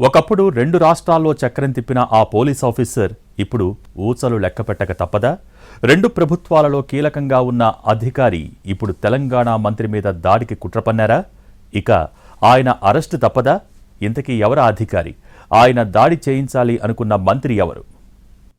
ఒకప్పుడు రెండు రాష్ట్రాల్లో చక్రం తిప్పిన ఆ పోలీస్ ఆఫీసర్ ఇప్పుడు ఊచలు లెక్కపెట్టక తప్పదా? రెండు ప్రభుత్వాలలో కీలకంగా ఉన్న అధికారి ఇప్పుడు తెలంగాణ మంత్రి మీద దాడికి కుట్రపన్నారా? ఇక ఆయన అరెస్టు తప్పదా? ఇంతకీ ఎవరా అధికారి? ఆయన దాడి చేయించాలి అనుకున్న మంత్రి ఎవరు?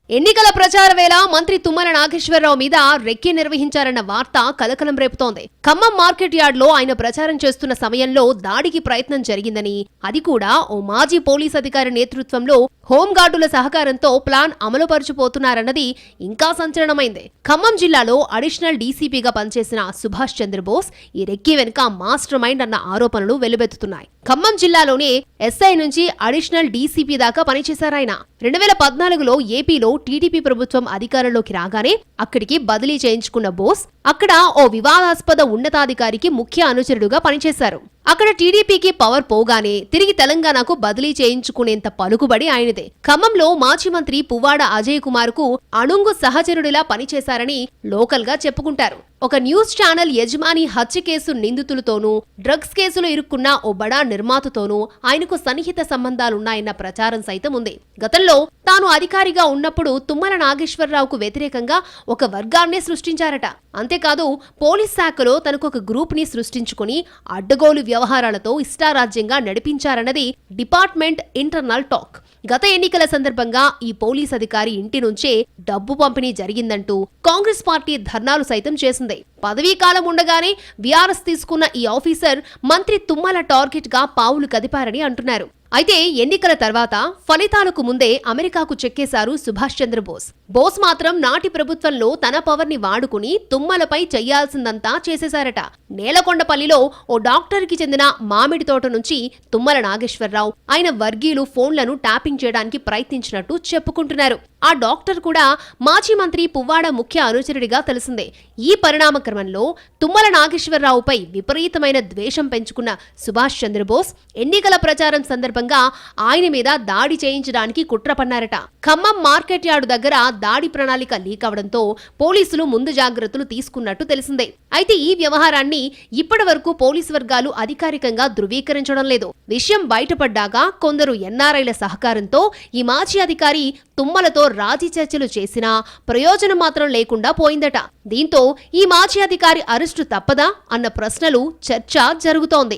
ఎన్నికల ప్రచార వేళ మంత్రి తుమ్మల నాగేశ్వరరావు మీద రెక్కి నిర్వహించారన్న వార్త కలకలం రేపుతోంది. ఖమ్మం మార్కెట్ యార్డ్లో ఆయన ప్రచారం చేస్తున్న సమయంలో దాడికి ప్రయత్నం జరిగిందని అది కూడా ఓ మాజీ పోలీస్ అధికారి నేతృత్వంలో హోంగార్డుల సహకారంతో ప్లాన్ అమలుపరుచుపోతున్నారన్నది ఇంకా సంచలనమైంది. ఖమ్మం జిల్లాలో అడిషనల్ డీసీపీగా పనిచేసిన సుభాష్ చంద్రబోస్ ఈ రెక్కి వెనుక మాస్టర్ మైండ్ అన్న ఆరోపణలు వెలువెత్తుతున్నాయి. ఖమ్మం జిల్లాలోనే ఎస్ఐ నుంచి అడిషనల్ డీసీపీ దాకా పనిచేశారాయన. రెండు వేల పద్నాలుగులో ఏపీలో టీడీపీ ప్రభుత్వం అధికారంలోకి రాగానే అక్కడికి బదిలీ చేయించుకున్న బోస్ అక్కడ ఓ వివాదాస్పద ఉన్నతాధికారికి ముఖ్య అనుచరుడుగా పనిచేశారు. అక్కడ టీడీపీకి పవర్ పోగానే తిరిగి తెలంగాణకు బదిలీ చేయించుకునేంత పలుకుబడి ఆయనదే. ఖమ్మంలో మాజీ మంత్రి పువ్వాడ అజయ్ కుమార్కు అణుంగు సహచరుడిలా పనిచేశారని లోకల్గా చెప్పుకుంటారు. ఒక న్యూస్ ఛానల్ యజమాని హత్య కేసు నిందితులతోనూ డ్రగ్స్ కేసులో ఇరుక్కున్న ఓ బడా నిర్మాతతోనూ ఆయనకు సన్నిహిత సంబంధాలున్నాయన్న ప్రచారం సైతం ఉంది. గతంలో తాను అధికారిగా ఉన్నప్పుడు తుమ్మల నాగేశ్వరరావుకు వ్యతిరేకంగా ఒక వర్గాన్నే సృష్టించారట. అంతేకాదు పోలీస్ శాఖలో తనకు ఒక గ్రూప్ని సృష్టించుకుని అడ్డగోలు వ్యవహారాలతో ఇష్టారాజ్యంగా నడిపించారన్నది డిపార్ట్మెంట్ ఇంటర్నల్ టాక్. గత ఎన్నికల సందర్భంగా ఈ పోలీస్ అధికారి ఇంటి నుంచే డబ్బు పంపిణీ జరిగిందంటూ కాంగ్రెస్ పార్టీ ధర్నాలు సైతం చేసింది. పదవీ కాలం ఉండగానే విఆర్ఎస్ తీసుకున్న ఈ ఆఫీసర్ మంత్రి తుమ్మల టార్గెట్గా పావులు కదిపారని అంటున్నారు. అయితే ఎన్నికల తర్వాత ఫలితాలకు ముందే అమెరికాకు చెక్కేశారు సుభాష్ చంద్రబోస్. బోస్ మాత్రం నాటి ప్రభుత్వంలో తన పవర్ని వాడుకుని తుమ్మలపై చెయ్యాల్సిందంతా చేసేశారట. నేలకొండపల్లిలో ఓ డాక్టర్కి చెందిన మామిడి తోట నుంచి తుమ్మల నాగేశ్వరరావు ఆయన వర్గీయులు ఫోన్లను ట్యాపింగ్ చేయడానికి ప్రయత్నించినట్టు చెప్పుకుంటున్నారు. ఆ డాక్టర్ కూడా మాజీ మంత్రి పువ్వాడ ముఖ్య అనుచరుడిగా తెలిసిందే. ఈ పరిణామ క్రమంలో తుమ్మల నాగేశ్వరరావుపై విపరీతమైన ద్వేషం పెంచుకున్న సుభాష్ చంద్రబోస్ ఎన్నికల ప్రచారం సందర్భంగా ఆయన మీద దాడి చేయించడానికి కుట్ర పన్నారట. ఖమ్మం మార్కెట్ యార్డు దగ్గర దాడి ప్రణాళిక లీక్ అవడంతో పోలీసులు ముందు జాగ్రత్తలు తీసుకున్నట్టు తెలిసిందే. అయితే ఈ వ్యవహారాన్ని ఇప్పటి వరకు పోలీసు వర్గాలు అధికారికంగా ధృవీకరించడం లేదు. విషయం బయటపడ్డాక కొందరు ఎన్ఆర్ఐల సహకారంతో ఈ మాజీ అధికారి తుమ్మలతో రాజీ చర్చలు చేసినా ప్రయోజనం మాత్రం లేకుండా పోయిందట. దీంతో ఈ మాజీ అధికారి అరెస్టు తప్పదా అన్న ప్రశ్నలు చర్చ జరుగుతోంది.